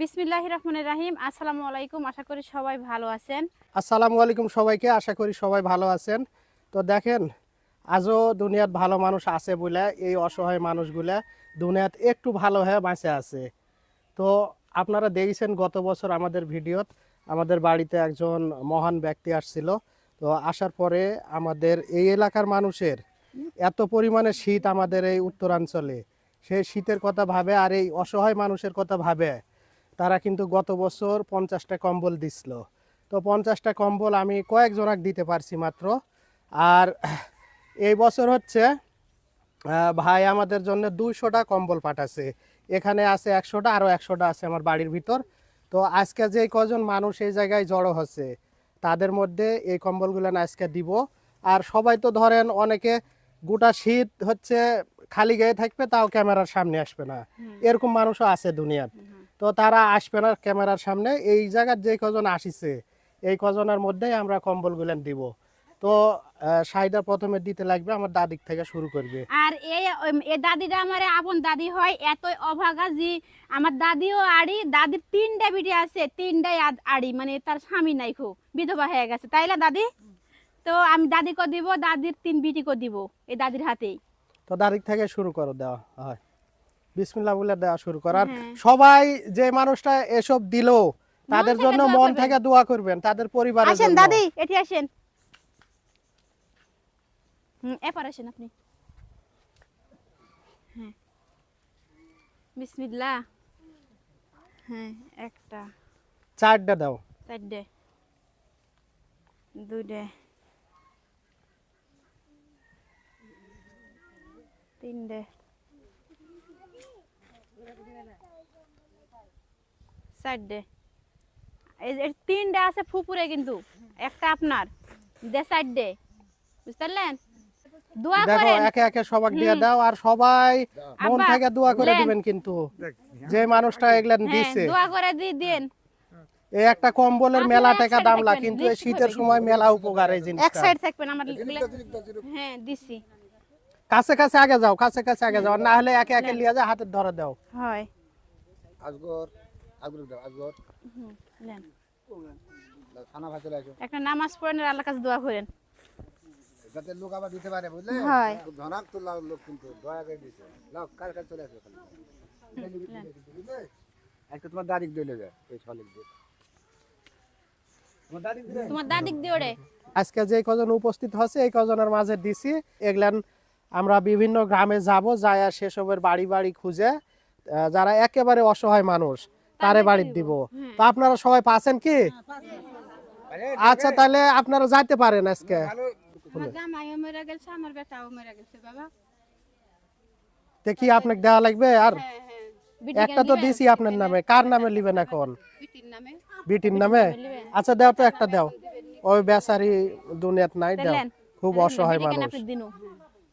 বিসমিল্লাহ রহমানির রাহিম। আসসালামু আলাইকুম, আশা করি সবাই ভালো আছেন। আসসালামু আলাইকুম সবাইকে, আশা করি সবাই ভালো আছেন। তো দেখেন, আজও দুনিয়াত ভালো মানুষ আছে বলে, এই অসহায় মানুষগুলা দুনিয়াত একটু ভালো হয়ে বাঁচে আছে। তো আপনারা দেখেছেন গত বছর আমাদের ভিডিওত, আমাদের বাড়িতে একজন মহান ব্যক্তি আসছিল। তো আসার পরে আমাদের এই এলাকার মানুষের এত পরিমাণে শীত আমাদের এই উত্তরাঞ্চলে। সেই শীতের কথা ভাবে আর এই অসহায় মানুষের কথা ভাবে তারা কিন্তু গত বছর পঞ্চাশটা কম্বল দিছিল। তো পঞ্চাশটা কম্বল আমি কয়েকজনাক দিতে পারছি মাত্র। আর এই বছর হচ্ছে ভাই আমাদের জন্য দুইশোটা কম্বল পাঠাচ্ছে এখানে আছে একশোটা আরও একশোটা আছে আমার বাড়ির ভিতর। তো আজকে যে কজন মানুষ এই জায়গায় জড়ো হচ্ছে তাদের মধ্যে এই কম্বলগুলো আজকে দিব। আর সবাই তো ধরেন অনেকে গোটা শীত হচ্ছে খালি গায়ে থাকবে তাও ক্যামেরার সামনে আসবে না। এরকম মানুষও আছে দুনিয়ার। তো তারা আসবে না ক্যামেরার সামনে। এই জায়গার যে কজন আসিছে এই কজনের মধ্যেই আমরা কম্বলগুলো দিব। তো সাইডা প্রথমে দিতে লাগবে আমার দাদিক থেকে শুরু করবে। আর এই এই দাদিটা আমার আপন দাদি হয় এতই অভাগা যে আমার দাদিও আড়ি দাদির তিনটা বিটি আছে তিনটাই আড়ি মানে তার স্বামী নাই খুব বিধবা হয়ে গেছে। তাইলে দাদি? তো আমি দাদিকে দিব দাদির তিন বিটিকে দিব এই দাদির হাতেই। তো দাদিক থেকে শুরু করো দেওয়া হয়। বিসমিল্লাহ বলে দেওয়া শুরু করার হ্যাঁ। সবাই যে মানুষটা এসব দিল তাদের জন্য মন থেকে দোয়া করবেন তাদের পরিবারের আসেন দাদি এটি আসেন। হুম এপার আসেন আপনি। হ্যাঁ। বিসমিল্লাহ। হ্যাঁ একটা। চারটা দাও। চারটে। দুইটে। তিনটে। চারটে এই যে আছে ফুপুরে কিন্তু একটা আপনার। দে চারটে বুঝতে দোয়া করেন। একে একে সবাক দিয়ে দাও আর সবাই মন থেকে দোয়া করে দিবেন কিন্তু। যে মানুষটা এগুলা হ্যাঁ দিছে। দোয়া করে দিয়ে দেন এই একটা কম্বলের মেলা টাকা দামলা কিন্তু এই শীতের সময় মেলা উপকার এই এক সাইড থাকবেন আমার হ্যাঁ দিছি। কাছে কাছে আগে যাও কাছে কাছে আগে যাও না হলে একে একে লিয়ে যা হাতে ধরে দাও। হয়। আজগর আজগর আজগর। নেন। খানা ভাত চলে একটা নামাজ পড়েন আর আল্লাহর কাছে দোয়া করেন। যাতে লোক আবার দিতে পারে বুঝলে? হয়। ধনাক তো লোক কিন্তু দয়া করে দিছে লাও কার কাছে চলে আসো একটা তোমার দাদিক দিলে যায় এই ছলিক দিয়ে। তোমার দাদিক আজকে যে কজন উপস্থিত হচ্ছে এই কজনের মাঝে দিছি এগুলান আমরা বিভিন্ন গ্রামে যাব যায় সেসবের বাড়ি বাড়ি খুঁজে যারা একেবারে অসহায় মানুষ তারে বাড়ি দিব। তো আপনারা সবাই পাচ্ছেন কি? আচ্ছা তাহলে আপনারা যাইতে পারেন আজকে। দেখি আপনাকে দেওয়া লাগবে আর? হ্যাঁ হ্যাঁ। একটা তো দিছি আপনার নামে। কার নামে লিবেন এখন? বিটির নামে। আচ্ছা দাও তো একটা দাও। ওই বেচারি দুনিয়াত নাই দাও। খুব অসহায় মানুষ।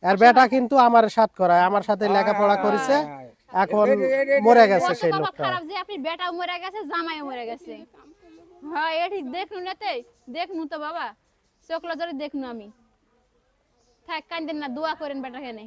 দিনু আর বেটা কিন্তু আমার সাথ করায় আমার সাথে লেখাপড়া করেছে এখন মরে গেছে সেই লোকটা। খারাপ যে আপনি বেটাও মরে গেছে জামাইও মরে গেছে। হ্যাঁ এটি ঠিক দেখনু নাতে দেখনু তো বাবা। চোখলা ধরে দেখনু আমি। থাক কান্দেন না দোয়া করেন বেটা কেনে